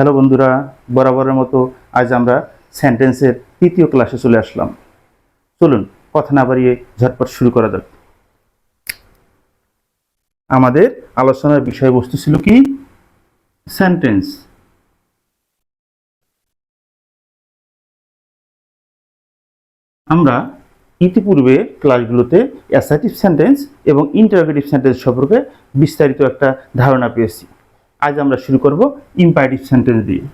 Hello বন্ধুরা, বরাবরের মতো আজ আমরা সেন্টেন্সের তৃতীয় ক্লাসে চলে আসলাম। চলুন কথা না বাড়িয়ে ঝটপট শুরু করা যাক। আমাদের আলোচনার বিষয়বস্তু ছিল কি? সেন্টেন্স আমরা ইতিপূর্বে ক্লাসগুলোতে অ্যাসাইটিভ সেন্টেন্স এবং ইন্টারোগেটিভ সেন্টেন্স সম্পর্কে বিস্তারিত একটা ধারণা পেয়েছি। আজ আমরা শুরু করব ইম্পারেটিভ সেন্টেন্স দিয়ে।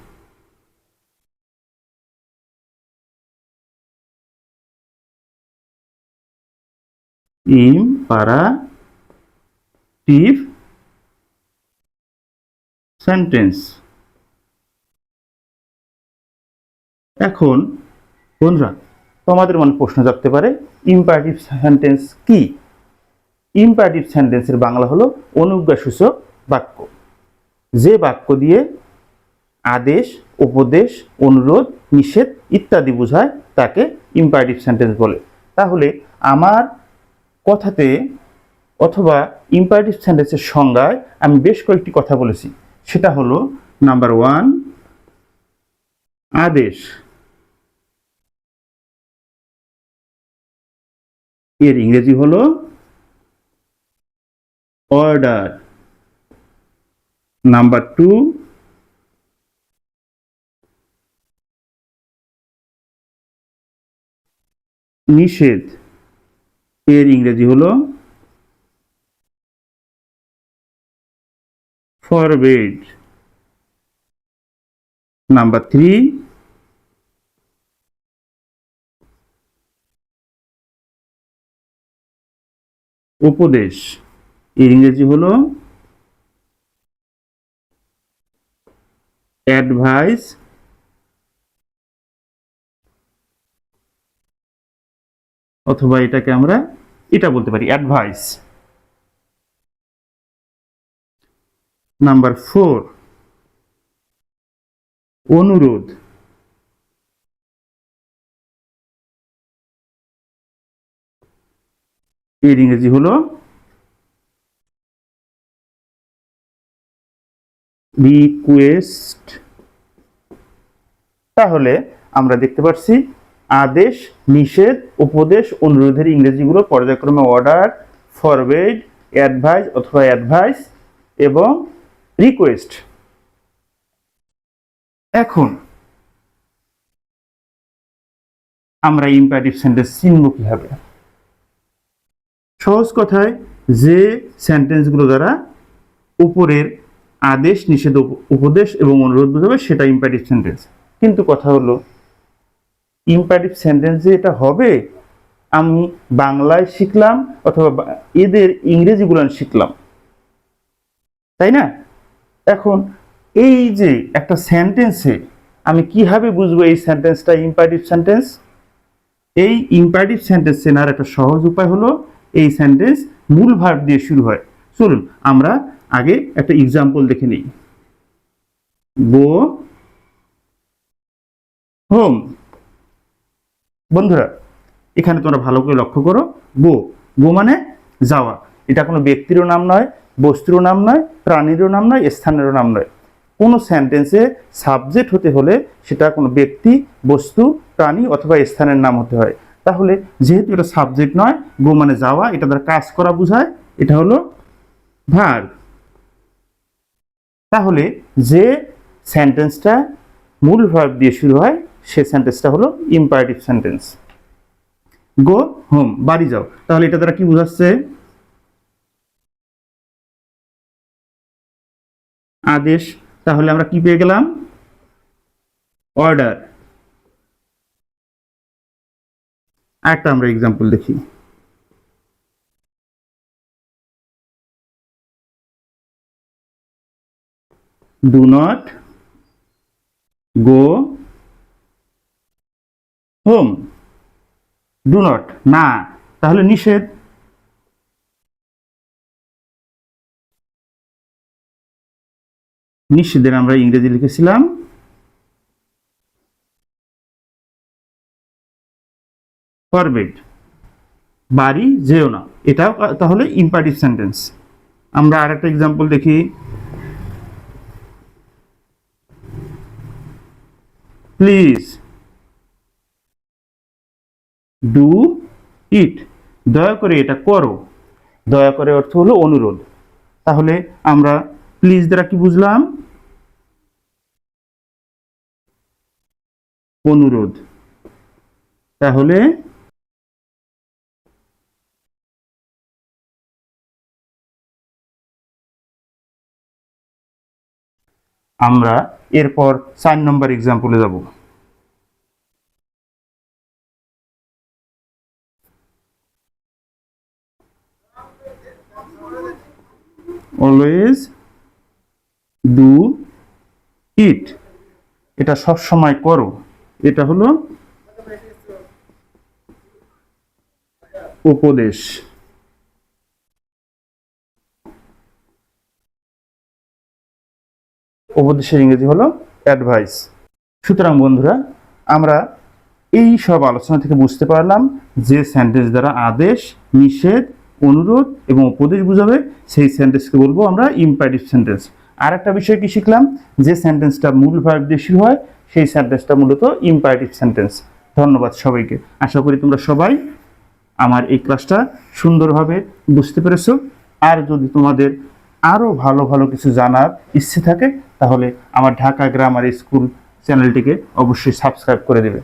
ইম্পারাটিভ সেন্টেন্স এখন বন্ধুরা, তোমাদের মনে প্রশ্ন জাগতে পারে ইম্পারেটিভ সেন্টেন্স কি? ইম্পারেটিভ সেন্টেন্সের বাংলা হলো অনুজ্ঞাসূচক বাক্য। যে বাক্য দিয়ে আদেশ, উপদেশ, অনুরোধ, নিষেধ ইত্যাদি বোঝায়, তাকে ইম্পারেটিভ সেন্টেন্স বলে। তাহলে আমার কথাতে অথবা ইম্পারেটিভ সেন্টেন্সের সংজ্ঞায় আমি বেশ কয়েকটি কথা বলেছি। সেটা হলো নাম্বার ওয়ান আদেশ, এর ইংরেজি হলো অর্ডার নাম্বার টু নিষেধ। এর ইংরেজি হলো ফরবেড নাম্বার থ্রি উপদেশ। এর ইংরেজি হলো অ্যাডভাইস অথবা এটাকে আমরা এটা বলতে পারি অ্যাডভাইস। নাম্বার ফোর অনুরোধ। এর ইংরেজি হলো রিকোয়েস্ট তাহলে আমরা দেখতে পাচ্ছি আদেশ, নিষেধ, উপদেশ, অনুরোধের ইংরেজিগুলো পর্যায়ক্রমে অর্ডার ফরওয়ার্ড অ্যাডভাইস অথবা অ্যাডভাইস এবং রিকোয়েস্ট এখন আমরা ইম্পারেটিভ সেন্টেন্স চিনব কীভাবে? সহজ কথায় যে সেন্টেন্সগুলো দ্বারা উপরের আদেশ, নিষেধ উপদেশ এবং অনুরোধ বোঝাবে সেটা ইম্পারেটিভ সেন্টেন্স কিন্তু কথা হলো ইম্পারেটিভ সেন্টেন্স এটা হবে, আমি বাংলায় শিখলাম অথবা এদের ইংরেজিগুলো শিখলাম। তাই না? এখন এই যে একটা সেন্টেন্সে আমি কীভাবে বুঝব এই সেন্টেন্সটা ইম্পারেটিভ সেন্টেন্স এই ইম্পারেটিভ সেন্টেন্স চেনার একটা সহজ উপায় হলো, এই সেন্টেন্স মূল ভার্ব দিয়ে শুরু হয়। চলুন, আমরা আগে একটা এক্সাম্পল দেখে নিই। গো হোম, বন্ধুরা, এখানে তোমরা ভালো করে লক্ষ্য করো। গো গো মানে যাওয়া। এটা কোনো ব্যক্তিরও নাম নয়, বস্তুরও নাম নয়, প্রাণীরও নাম নয়, স্থানেরও নাম নয়। কোনো সেন্টেন্সে সাবজেক্ট হতে হলে সেটা কোনো ব্যক্তি, বস্তু, প্রাণী অথবা স্থানের নাম হতে হয়। তাহলে যেহেতু এটা সাবজেক্ট নয় গো মানে যাওয়া, এটা দ্বারা কাজ করা বোঝায়, এটা হলো ভার। তাহলে যে সেন্টেন্সটা মূল ভার্ব দিয়ে শুরু হয়, সে সেন্টেন্সটা হলো ইম্পারেটিভ সেন্টেন্স গো হোম বাড়ি যাও। তাহলে এটা দ্বারা কি বোঝাচ্ছে? আদেশ। তাহলে আমরা কি পেয়ে গেলাম? অর্ডার একটা আমরা এক্সাম্পল দেখি। Do not go home do not না। তাহলে নিষেধ। নিষেধের আমরা ইংরেজি লিখেছিলাম। ফরবেড বাড়ি যেও না। এটাও তাহলে ইম্পারেটিভ সেন্টেন্স আমরা আর একটা এক্সাম্পল দেখি। প্লিজ ডু ইট দয়া করে এটা করো। দয়া করে অর্থ হলো অনুরোধ। তাহলে আমরা প্লিজ দ্বারা কি বুঝলাম? অনুরোধ। তাহলে আমরা এরপর চার নম্বর এক্সাম্পলে যাব। অলওয়েজ ডু ইট এটা সব সময় করো। এটা হলো উপদেশ। উপদেশের ইংরেজি হলো অ্যাডভাইস সুতরাং বন্ধুরা, আমরা এই সব আলোচনা থেকে বুঝতে পারলাম যে সেন্টেন্স দ্বারা আদেশ, নিষেধ, অনুরোধ এবং উপদেশ বুঝাবে, সেই সেন্টেন্সকে বলব আমরা ইম্পারেটিভ সেন্টেন্স আর একটা বিষয় কি শিখলাম? যে সেন্টেন্সটা মূল ভার্ব শুরু হয়, সেই সেন্টেন্সটা মূলত ইম্পারেটিভ সেন্টেন্স ধন্যবাদ সবাইকে। আশা করি তোমরা সবাই আমার এই ক্লাসটা সুন্দরভাবে বুঝতে পেরেছ। আর যদি তোমাদের আরও ভালো ভালো কিছু জানার ইচ্ছে থাকে, তাহলে আমার ঢাকা গ্রামার স্কুল চ্যানেলটিকে অবশ্যই সাবস্ক্রাইব করে দেবে।